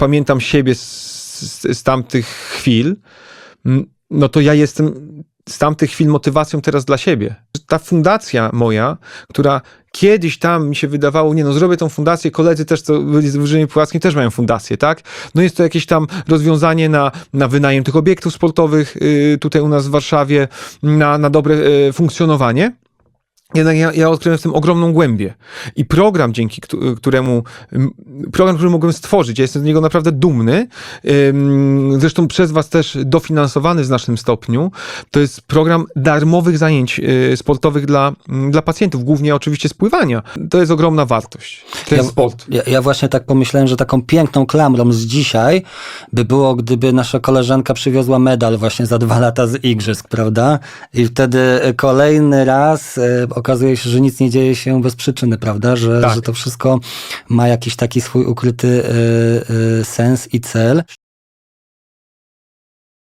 pamiętam siebie z, z, z tamtych chwil, no to ja jestem z tamtych chwil motywacją teraz dla siebie. Ta fundacja moja, która kiedyś tam mi się wydawało, nie no, zrobię tą fundację, koledzy też, co byli z Wyżyny Pułackiej, też mają fundację, tak? No jest to jakieś tam rozwiązanie na, na wynajem tych obiektów sportowych yy, tutaj u nas w Warszawie, na, na dobre yy, funkcjonowanie. Jednak ja, ja odkryłem w tym ogromną głębię. I program, dzięki któ- któremu, program, który mogłem stworzyć, ja jestem z niego naprawdę dumny, zresztą przez Was też dofinansowany w znacznym stopniu, to jest program darmowych zajęć y, sportowych dla, mm, dla pacjentów, głównie oczywiście z pływania. To jest ogromna wartość. Ten Ja- sport. Ja, ja właśnie tak pomyślałem, że taką piękną klamrą z dzisiaj by było, gdyby nasza koleżanka przywiozła medal właśnie za dwa lata z igrzysk, prawda? I wtedy kolejny raz e, okazuje się, że nic nie dzieje się bez przyczyny, prawda? Że, Tak. że to wszystko ma jakiś taki swój ukryty e, e, sens i cel.